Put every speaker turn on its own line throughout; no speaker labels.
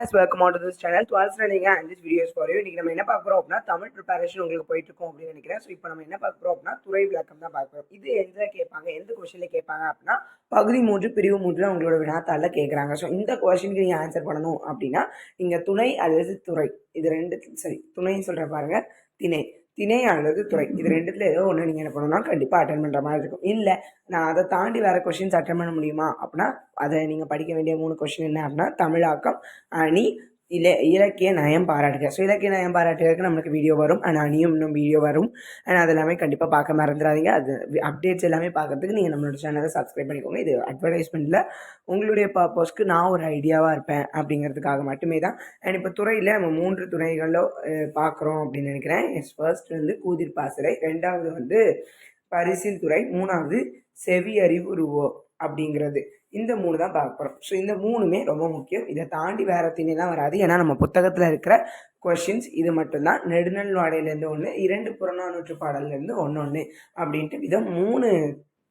Welcome at this channel twelfth channel. 12th standing and this video is for you. இன்னைக்கு நம்ம என்ன பார்க்குறோம் அப்படின்னா தமிழ் ப்ரிப்பரேஷன் உங்களுக்கு போயிட்டு இருக்கும் அப்படின்னு நினைக்கிறேன். ஸோ இப்போ நம்ம என்ன பார்க்குறோம் அப்படின்னா துறை விளக்கம் தான் பார்க்குறோம் இது எந்த கேட்பாங்க எந்த கொஷனில் கேட்பாங்க அப்படின்னா பகுதி மூன்று பிரிவு மூன்று உங்களோட வினாத்தாளில் கேட்குறாங்க. ஸோ இந்த கொஷனுக்கு நீங்கள் ஆன்சர் பண்ணணும் அப்படின்னா நீங்கள் துணை அல்லது துறை. இது ரெண்டு சரி துணைன்னு சொல்கிற பாருங்கள் திணை. திணை அல்லது துறை. இது ரெண்டுத்துல ஏதோ ஒன்று நீங்கள் என்ன பண்ணணும்னா கண்டிப்பாக அட்டன் பண்ணுற மாதிரி இருக்கும். இல்லை நான் அதை தாண்டி வேறு கொஷின்ஸ் அட்டன் பண்ண முடியுமா? அப்படின்னா அதை நீங்கள் படிக்க வேண்டிய மூணு கொஷின் என்ன அப்படின்னா தமிழாக்கம் அணி இல்லை இலக்கிய நயம் பாராட்டுக. ஸோ இலக்கிய நயம் பாராட்டுகளுக்கு நம்மளுக்கு வீடியோ வரும். அண்ட் அணியும் இன்னும் வீடியோ வரும். அண்ட் அது எல்லாமே கண்டிப்பாக பார்க்க மறந்துடாதீங்க. அது அப்டேட்ஸ் எல்லாமே பார்க்கறதுக்கு நீங்கள் நம்மளோட சேனலை சப்ஸ்கிரைப் பண்ணிக்கோங்க. இது அட்வர்டைஸ்மெண்ட்டில் உங்களுடைய பர்பஸ்க்கு நான் ஒரு ஐடியாவாக இருப்பேன் அப்படிங்கிறதுக்காக மட்டுமே தான். அண்ட் இப்போ துறையில் நம்ம மூன்று துறைகளோ பார்க்குறோம் அப்படின்னு நினைக்கிறேன். எஸ் ஃபர்ஸ்ட் வந்து கூதிர் பாசறை. ரெண்டாவது வந்து பரிசில் துறை. மூணாவது செவி அறிவுருவோ அப்படிங்கிறது. இந்த மூணு தான் பார்க்க போகிறோம் ஸோ இந்த மூணுமே ரொம்ப முக்கியம். இதை தாண்டி வேறு திணிலாம் வராது. ஏன்னா நம்ம புத்தகத்தில் இருக்கிற கொஷின்ஸ் இது மட்டும்தான். நெடுநல் வாடையிலேருந்து ஒன்று இரண்டு புறநானூற்று பாடல்லேருந்து ஒன்று ஒன்று அப்படின்ட்டு இதை மூணு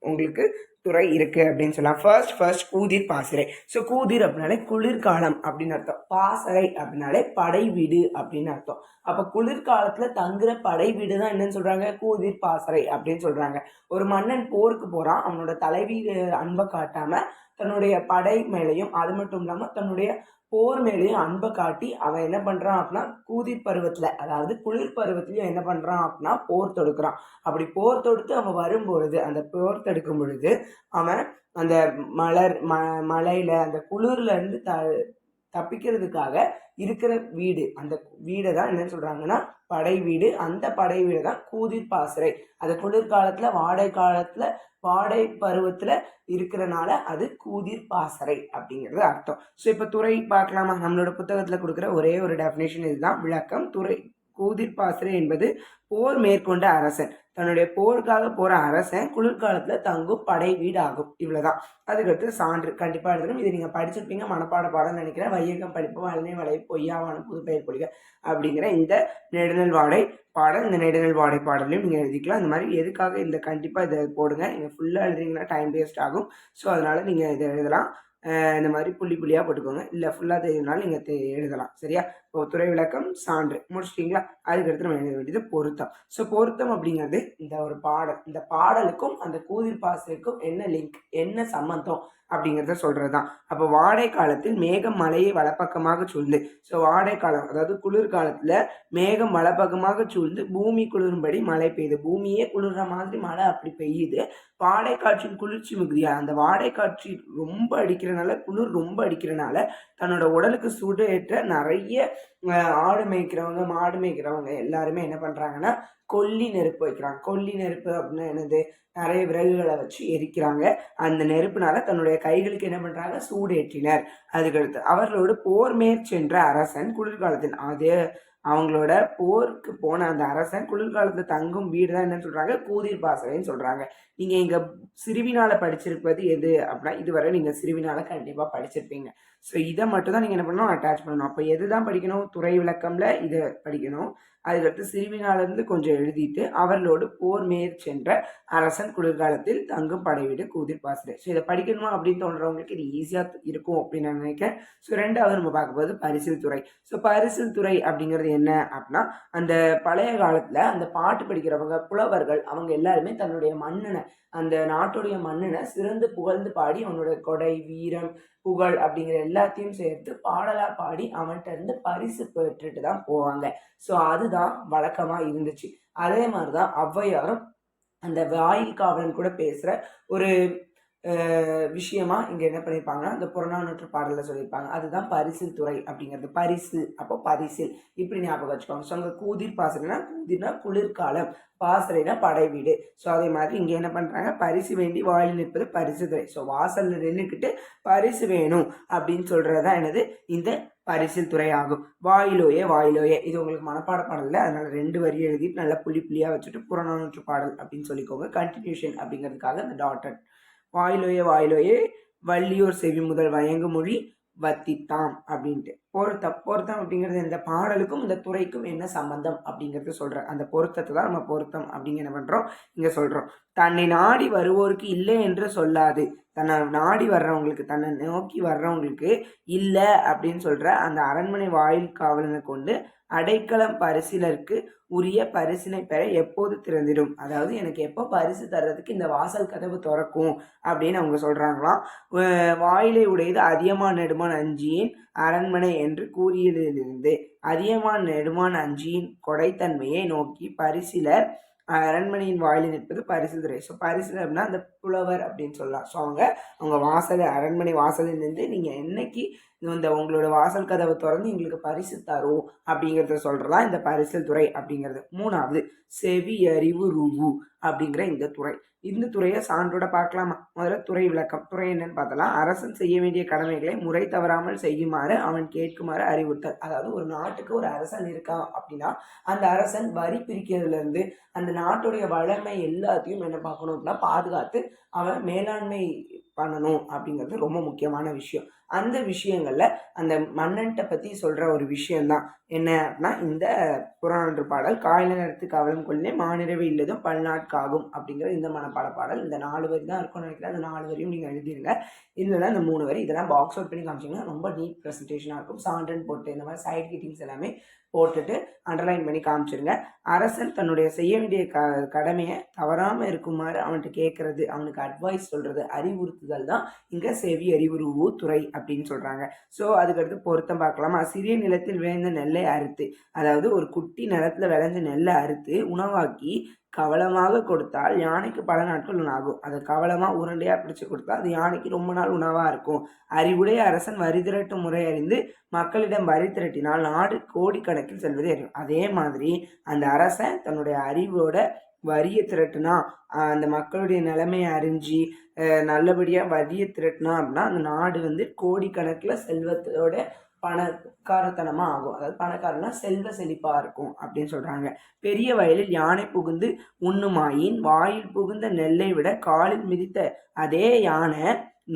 உங்களுக்கு துறை இருக்குது அப்படின்னு சொல்லலாம். ஃபர்ஸ்ட் ஃபர்ஸ்ட் கூதிர் பாசறை. ஸோ கூதிர் அப்படின்னாலே குளிர்காலம் அப்படின்னு அர்த்தம். பாசறை அப்படின்னாலே படை வீடு அப்படின்னு அர்த்தம். அப்போ குளிர்காலத்தில் தங்குற படை வீடு தான் என்னன்னு சொல்கிறாங்க கூதிர் பாசறை அப்படின்னு சொல்கிறாங்க ஒரு மன்னன் போருக்கு போகிறான் அவனோட தலைவி அன்பை காட்டாமல் தன்னுடைய படை மேலேயும் அது மட்டும் இல்லாமல் தன்னுடைய போர் மேலேயும் அன்பை காட்டி அவன் என்ன பண்ணுறான் அப்படின்னா கூதிர் பருவத்தில் அதாவது குளிர் பருவத்துலையும் என்ன பண்ணுறான் அப்படின்னா போர் தொடுக்கிறான். அப்படி போர் தொடுத்து அவன் வரும்பொழுது அந்த போர் தடுக்கும் பொழுது அவன் அந்த மலர் ம மலையில் அந்த குளிர்லேருந்து த தப்பிக்கிறதுக்காக இருக்கிற வீடு அந்த வீடை தான் என்ன சொல்கிறாங்கன்னா படை வீடு. அந்த படை வீடு தான் கூதிர் பாசறை. அது குளிர்காலத்தில் வாடை காலத்தில் வாடை பருவத்தில் இருக்கிறனால அது கூதிர் பாசறை அப்படிங்கிறது அர்த்தம். ஸோ இப்போ துறை பார்க்கலாமா? நம்மளோட புத்தகத்தில் கொடுக்குற ஒரே ஒரு டெஃபினேஷன் இதுதான். விளக்கம் துறை கூதிர் பாசறை என்பது போர் மேற்கொண்ட அரசன். தன்னுடைய போருக்காக போகிற அரசன் குளிர்காலத்துல தங்கும் படை வீடு ஆகும் இவ்வளோதான் அதுக்கடுத்து சான்று. கண்டிப்பாக எடுத்துக்கணும் இதை நீங்கள் படிச்சிருப்பீங்க மனப்பாட பாடம் நினைக்கிறேன். வையகம் படிப்பு வளனை வளை பொய்யாவான புது பெயர் பொழிக அப்படிங்கிற இந்த நெடுநல் வாடை பாடல். இந்த நெடுநல் வாடை பாடலையும் நீங்கள் எழுதிக்கலாம். இந்த மாதிரி எதுக்காக இந்த கண்டிப்பாக இதை போடுங்க. நீங்கள் ஃபுல்லாக எழுதுறீங்கன்னா டைம் வேஸ்ட் ஆகும். ஸோ அதனால் நீங்கள் இதை எழுதலாம். இந்த மாதிரி புள்ளி புள்ளியாக போட்டுக்கோங்க. இல்லை ஃபுல்லாக தெரியுதுனாலும் நீங்கள் எழுதலாம். சரியா? துறை விளக்கம் சான்று. முடிச்சிட்டிங்களா? அதுக்கடுத்து நம்ம எழுத வேண்டியது பொருத்தம். ஸோ பொருத்தம் அப்படிங்கிறது இந்த ஒரு பாடல். இந்த பாடலுக்கும் அந்த கூதிர் பாசலுக்கும் என்ன லிங்க் என்ன சம்மந்தம் அப்படிங்கிறத சொல்கிறது தான் அப்போ வாடை காலத்தில் மேகம் மலையை வலப்பக்கமாக சூழ்ந்து ஸோ வாடை காலம் அதாவது குளிர் காலத்தில் மேகம் வலப்பக்கமாக சூழ்ந்து பூமி குளிரும்படி மழை பெய்யுது பூமியே குளிர்ற மாதிரி மழை அப்படி பெய்யுது. வாடை காற்றின் குளிர்ச்சி மிகுதியா அந்த வாடை காற்றி ரொம்ப அடிக்கிறனால குளிர் ரொம்ப அடிக்கிறனால தன்னோட உடலுக்கு சுடேற்ற நிறைய ஆடு மேய்க்கிறவங்க மாடு மேய்க்கிறவங்க எல்லாருமே என்ன பண்ணுறாங்கன்னா கொல்லி நெருப்பு வைக்கிறாங்க. கொல்லி நெருப்பு அப்படின்னா என்னது? நிறைய விறகுகளை வச்சு எரிக்கிறாங்க. அந்த நெருப்புனால தன்னுடைய கைகளுக்கு என்ன பண்ணுறாங்க சூடேற்றினர். அதுக்கடுத்து அவர்களோடு போர் மேற்சென்ற அரசன் குளிர்காலத்தில் அதே அவங்களோட போருக்கு போன அந்த அரசன் குளிர்காலத்தில் தங்கும் வீடு தான் என்னன்னு சொல்கிறாங்க கூதிர் பாசறைன்னு சொல்கிறாங்க நீங்கள் இங்கே சிறுவினால படிச்சிருப்பது எது அப்படின்னா இதுவரை நீங்கள் சிறுவினால கண்டிப்பாக படிச்சிருப்பீங்க. ஸோ இதை மட்டும் தான் நீங்கள் என்ன பண்ணணும் அட்டாச் பண்ணணும். அப்போ எது தான் படிக்கணும்? துறை விளக்கமில் இதை படிக்கணும். அதுக்கடுத்து சிறுவினாலிருந்து கொஞ்சம் எழுதிட்டு அவர்களோடு போர் மேற் சென்ற அரசன் குளிர்காலத்தில் தங்கும் படைவிடு கூதிர் பாசறை. ஸோ இதை படிக்கணுமா அப்படின்னு தோன்றவங்களுக்கு இது ஈஸியாக இருக்கும் அப்படின்னு நான் நினைக்கிறேன். ஸோ ரெண்டாவது நம்ம பார்க்கும்போது பரிசில் துறை. ஸோ பரிசில் துறை அப்படிங்கிறது என்ன அப்படின்னா அந்த பழைய காலத்தில் அந்த பாட்டு படிக்கிறவங்க புலவர்கள் அவங்க எல்லாருமே தன்னுடைய மன்னனை அந்த நாட்டுடைய மன்னனை சிறந்து புகழ்ந்து பாடி அவனோட கொடை வீரம் புகழ் அப்படிங்கிற எல்லாத்தையும் சேர்த்து பாடலாக பாடி அவன்கிட்ட இருந்து பரிசு பெற்றுட்டு தான் போவாங்க. ஸோ அதுதான் வழக்கமாக இருந்துச்சு. அதே மாதிரி தான் ஔவையாரும் அந்த வாயில் காவலன் கூட பேசுகிற ஒரு விஷயமா இங்கே என்ன பண்ணியிருப்பாங்கன்னா இந்த புறநானூற்று பாடலில் சொல்லியிருப்பாங்க அதுதான் பரிசில் துறை அப்படிங்கிறது. பரிசு. அப்போ பரிசில். இப்படி ஞாபகம் வச்சுக்கோங்க. ஸோ அங்கே கூதிர் பாசறைனா கூதிர்னா குளிர்காலம். பாசறைனா படை வீடு. ஸோ அதே மாதிரி இங்கே என்ன பண்ணுறாங்க பரிசு வேண்டி வாயில் நிற்பது பரிசு துறை. ஸோ வாசலில் நின்றுக்கிட்டு பரிசு வேணும் அப்படின்னு சொல்கிறது தான் எனது இந்த பரிசில் துறை ஆகும் வாயிலோயே வாயிலோயே. இது உங்களுக்கு மனப்பாட பாடல அதனால் ரெண்டு வரி எழுதிட்டு நல்லா புள்ளி புள்ளியாக வச்சுட்டு புறநானூற்று பாடல் அப்படின்னு சொல்லிக்கோங்க. கண்டினியூஷன் அப்படிங்கிறதுக்காக அந்த டாட்டட் வாயிலோயே வாயிலோயே வள்ளியோர் செவி முதல் வயங்கு மொழி வத்தித்தாம் அப்படின்ட்டு. பொருத்தம் பொருத்தம் அப்படிங்கிறது இந்த பாடலுக்கும் இந்த துறைக்கும் என்ன சம்பந்தம் அப்படிங்கிறது சொல்கிற அந்த பொருத்தத்தை தான் நம்ம பொருத்தம் அப்படிங்க என்ன பண்ணுறோம் இங்கே சொல்கிறோம் தன்னை நாடி வருவோருக்கு இல்லை என்று சொல்லாது. தன்னை நாடி வர்றவங்களுக்கு தன்னை நோக்கி வர்றவங்களுக்கு இல்லை அப்படின்னு சொல்கிற அந்த அரண்மனை வாயில் காவலனை கொண்டு அடைக்கலம் பரிசிலருக்கு உரிய பரிசினை பெற எப்போது திறந்திடும்? அதாவது எனக்கு எப்போ பரிசு தர்றதுக்கு இந்த வாசல் கதவு திறக்கும் அப்படின்னு அவங்க சொல்கிறாங்களாம் வாயிலை உடையது அதிகமாக நெடுமான் அஞ்சியின் அரண்மனை என்று கூறியதிலிருந்து அதியமான் நெடுமான் அஞ்சியின் கொடைத்தன்மையை நோக்கி பரிசிலர் அரண்மனையின் வாயிலில் நிற்பது பரிசு துறை. ஸோ பரிசில் அப்படின்னா அந்த புலவர் அப்படின்னு சொல்லலாம். ஸோ அவங்க அவங்க வாசல் அரண்மனை வாசலில் நின்று நீங்கள் என்னைக்கு இந்த உங்களோட வாசல் கதவை திறந்து எங்களுக்கு பரிசு தரும் அப்படிங்கிறத சொல்கிறதா இந்த பரிசல் துறை அப்படிங்கிறது. மூணாவது செவி அறிவு ரூவு அப்படிங்கிற இந்த துறை. இந்த துறையை சான்றோட பார்க்கலாமா? முதல்ல துறை விளக்கம். துறை என்னன்னு பார்த்தலாம் அரசன் செய்ய வேண்டிய கடமைகளை முறை தவறாமல் செய்யுமாறு அவன் கேட்குமாறு அறிவுறுத்தல். அதாவது ஒரு நாட்டுக்கு ஒரு அரசன் இருக்கான் அப்படின்னா அந்த அரசன் வரி பிரிக்கிறதுலேருந்து அந்த நாட்டுடைய வளமை எல்லாத்தையும் என்ன பார்க்கணும் அப்படின்னா பாதுகாத்து அவன் மேலாண்மை பண்ணணும் அப்படிங்கிறது ரொம்ப முக்கியமான விஷயம். அந்த விஷயங்களில் அந்த மன்னன்ட்ட பற்றி சொல்கிற ஒரு விஷயந்தான் என்ன அப்படின்னா இந்த புறநானூற்று பாடல் காயில நேரத்து கவலம் கொள்ளே மாநிறவு இல்லதும் பல்நாட்காகும் அப்படிங்கிற இந்த மனப்பாட பாடல். இந்த நாலு வரி தான் இருக்கும்னு நினைக்கிறேன். அந்த நாலு வரையும் நீங்கள் எழுதிருங்க. இல்லைன்னா இந்த மூணு வரி இதெல்லாம் பாக்ஸ் அவுட் பண்ணி காமிச்சிங்கன்னா ரொம்ப நீட் ப்ரெசன்டேஷனாக இருக்கும். சாண்டன் போட்டு இந்த மாதிரி சைட் கிட்டிங்ஸ் எல்லாமே போட்டுட்டு அண்டர்லைன் பண்ணி காமிச்சிருங்க. அரசன் தன்னுடைய செய்ய வேண்டிய க கடமையை தவறாமல் இருக்குமாறு அவன்கிட்ட கேட்கறது அவனுக்கு அட்வைஸ் சொல்கிறது அறிவுறுத்துதல் தான் இங்கே செவி அறிவுருவு துறை அப்படின்னு சொல்கிறாங்க ஸோ அதுக்கடுத்து பொருத்தம் பார்க்கலாமா? சிறிய நிலத்தில் விளைந்த நெல்லை அறுத்து அதாவது ஒரு குட்டி நிலத்தில் விளைஞ்ச நெல்லை அறுத்து உணவாக்கி கவலமாக கொடுத்தால் யானைக்கு பல நாட்கள் உணாகும் அதை கவலமாக உருண்டையாக பிடிச்சு கொடுத்தா அது யானைக்கு ரொம்ப நாள் உணவாக இருக்கும். அறிவுடைய அரசன் வரி திரட்டும் முறை அறிந்து மக்களிடம் வரி திரட்டினால் நாடு கோடிக்கணக்கில் செல்வது அறியும். அதே மாதிரி அந்த அரசன் தன்னுடைய அறிவோட வரியை திரட்டுனா அந்த மக்களுடைய நிலைமையை அறிஞ்சு நல்லபடியாக வரியை திரட்டினா அப்படின்னா அந்த நாடு வந்து கோடிக்கணக்கில் செல்வத்தோட பணக்காரத்தனமாக ஆகும். அதாவது பணக்காரனா செல்வ செழிப்பாக இருக்கும் அப்படின்னு சொல்கிறாங்க பெரிய வயலில் யானை புகுந்து உண்ணுமாயின் வாயில் புகுந்த நெல்லை விட காலில் மிதித்த அதே யானை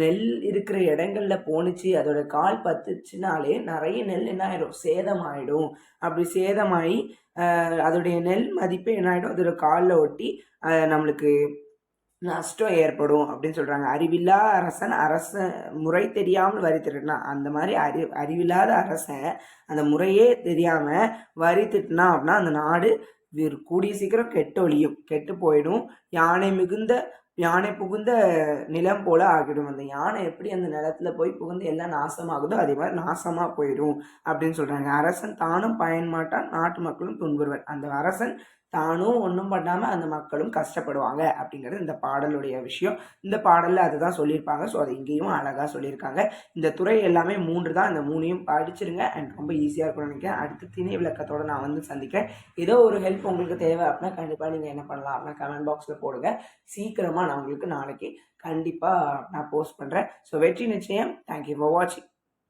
நெல் இருக்கிற இடங்கள்ல போணுச்சு. அதோட கால் பத்துச்சுனாலே நிறைய நெல் என்ன ஆயிடும்? சேதமாயிடும். அப்படி சேதமாகி அதோடைய நெல் மதிப்பே என்ன ஆகிடும் அதோட காலில் ஒட்டி நம்மளுக்கு நஷ்டம் ஏற்படும் அப்படின்னு சொல்கிறாங்க அறிவில்லா அரசன் அரச முறை தெரியாமல் வரி திட்டினா அந்த மாதிரி அறி அறிவில்லாத அரசன் அந்த முறையே தெரியாமல் வரி திட்டினா அப்படின்னா அந்த நாடு கூடிய சீக்கிரம் கெட்டு ஒழியும். கெட்டு போயிடும். யானை மிகுந்த யானை புகுந்த நிலம் போல ஆகிடும். அந்த யானை எப்படி அந்த நிலத்துல போய் புகுந்து எல்லாம் நாசமாகுதோ அதே மாதிரி நாசமாக போயிடும் அப்படின்னு சொல்கிறாங்க அரசன் தானும் பயன் மாட்டான் நாட்டு மக்களும் துன்புறுவர். அந்த அரசன் தானும் ஒன்றும் பண்ணாமல் அந்த மக்களும் கஷ்டப்படுவாங்க அப்படிங்கிறது இந்த பாடலுடைய விஷயம். இந்த பாடலில் அதுதான் சொல்லியிருப்பாங்க. ஸோ அதை இங்கேயும் அழகாக சொல்லியிருக்காங்க. இந்த துறை எல்லாமே மூன்று தான் அந்த மூணையும் படிச்சிருங்க. அண்ட் ரொம்ப ஈஸியாக இருக்கும்னு நினைக்கிறேன். அடுத்து திணை விளக்கத்தோடு நான் வந்து சந்திக்கிறேன். ஏதோ ஒரு ஹெல்ப் உங்களுக்கு தேவை அப்படின்னா கண்டிப்பாக நீங்கள் என்ன பண்ணலாம் அப்படின்னா கமெண்ட் பாக்ஸில் போடுங்க. சீக்கிரமாக நான் உங்களுக்கு நாளைக்கு கண்டிப்பாக நான் போஸ்ட் பண்ணுறேன் ஸோ வெற்றி நிச்சயம். தேங்க்யூ ஃபார் வாட்சிங்